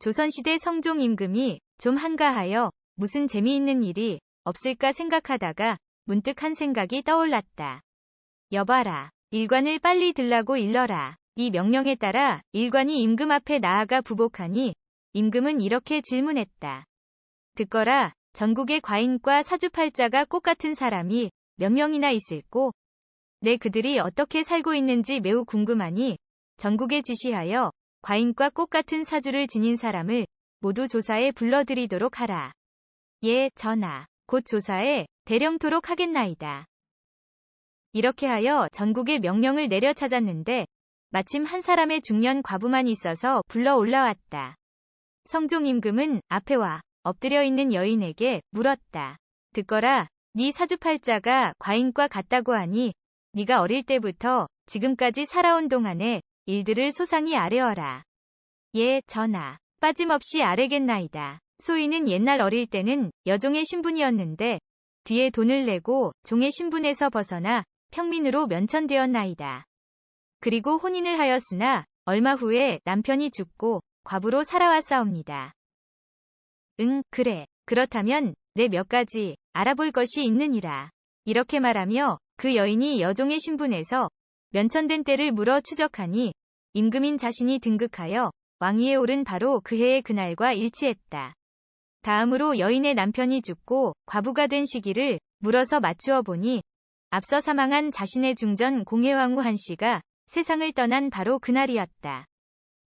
조선시대 성종 임금이 좀 한가하여 무슨 재미있는 일이 없을까 생각하다가 문득 한 생각이 떠올랐다. 여봐라. 일관을 빨리 들라고 일러라. 이 명령에 따라 일관이 임금 앞에 나아가 부복하니 임금은 이렇게 질문했다. 듣거라. 전국의 과인과 사주팔자가 꽃 같은 사람이 몇 명이나 있을꼬? 내 그들이 어떻게 살고 있는지 매우 궁금하니 전국에 지시하여 과인과 꽃 같은 사주를 지닌 사람을 모두 조사에 불러들이도록 하라. 예, 전하. 곧 조사에 대령토록 하겠나이다. 이렇게 하여 전국의 명령을 내려 찾았는데 마침 한 사람의 중년 과부만 있어서 불러 올라왔다. 성종 임금은 앞에 와 엎드려 있는 여인에게 물었다. 듣거라, 네 사주팔자가 과인과 같다고 하니 네가 어릴 때부터 지금까지 살아온 동안에 일들을 소상히 아뢰어라. 예, 전하. 빠짐없이 아뢰겠나이다. 소인은 옛날 어릴 때는 여종의 신분이었는데 뒤에 돈을 내고 종의 신분에서 벗어나 평민으로 면천되었나이다. 그리고 혼인을 하였으나 얼마 후에 남편이 죽고 과부로 살아왔사옵니다. 응, 그래. 그렇다면 내 몇 가지 알아볼 것이 있느니라. 이렇게 말하며 그 여인이 여종의 신분에서 면천된 때를 물어 추적하니 임금인 자신이 등극하여 왕위에 오른 바로 그 해의 그날과 일치했다. 다음으로 여인의 남편이 죽고 과부가 된 시기를 물어서 맞추어 보니 앞서 사망한 자신의 중전 공예왕후 한 씨가 세상을 떠난 바로 그날이었다.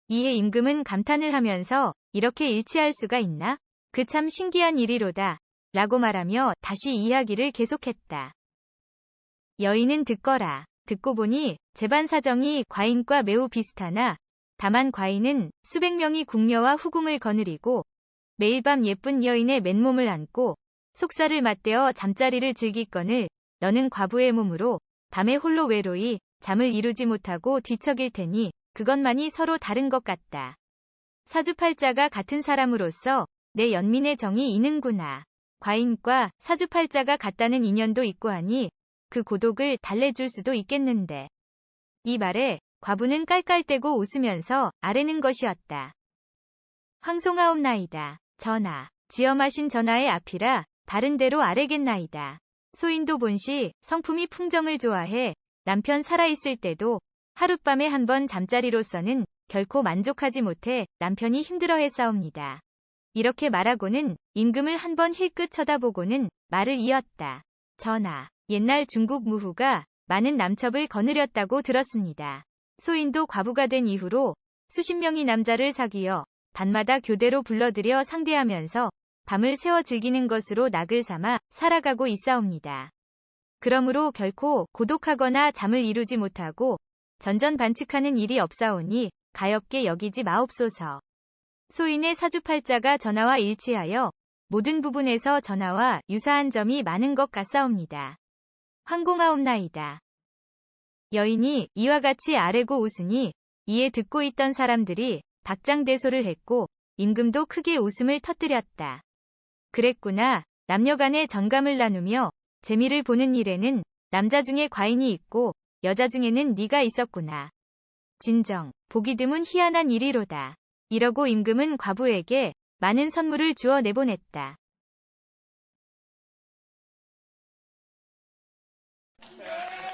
이에 임금은 감탄을 하면서 이렇게 일치할 수가 있나? 그 참 신기한 일이로다. 라고 말하며 다시 이야기를 계속했다. 여인은 듣거라. 듣고 보니 재반 사정이 과인과 매우 비슷하나 다만 과인은 수백 명이 궁녀와 후궁을 거느리고 매일 밤 예쁜 여인의 맨몸을 안고 속살을 맞대어 잠자리를 즐기거늘 너는 과부의 몸으로 밤에 홀로 외로이 잠을 이루지 못하고 뒤척일 테니 그것만이 서로 다른 것 같다. 사주팔자가 같은 사람으로서 내 연민의 정이 이는구나. 과인과 사주팔자가 같다는 인연도 있고 하니 그 고독을 달래줄 수도 있겠는데. 이 말에 과부는 깔깔대고 웃으면서 아뢰는 것이었다. 황송하옵나이다. 전하. 지엄하신 전하의 앞이라 바른 대로 아뢰겠나이다. 소인도 본시 성품이 풍정을 좋아해 남편 살아있을 때도 하룻밤에 한 번 잠자리로서는 결코 만족하지 못해 남편이 힘들어했사옵니다. 이렇게 말하고는 임금을 한 번 힐끗 쳐다보고는 말을 이었다. 전하, 옛날 중국 무후가 많은 남첩을 거느렸다고 들었습니다. 소인도 과부가 된 이후로 수십 명이 남자를 사귀어 밤마다 교대로 불러들여 상대하면서 밤을 새워 즐기는 것으로 낙을 삼아 살아가고 있사옵니다. 그러므로 결코 고독하거나 잠을 이루지 못하고 전전 반칙하는 일이 없사오니 가엽게 여기지 마옵소서. 소인의 사주팔자가 전하와 일치하여 모든 부분에서 전하와 유사한 점이 많은 것 같사옵니다. 황공하옵나이다. 여인이 이와 같이 아래고 웃으니 이에 듣고 있던 사람들이 박장대소를 했고 임금도 크게 웃음을 터뜨렸다. 그랬구나. 남녀 간의 정감을 나누며 재미를 보는 일에는 남자 중에 과인이 있고 여자 중에는 네가 있었구나. 진정, 보기 드문 희한한 일이로다. 이러고 임금은 과부에게 많은 선물을 주어 내보냈다. Yeah.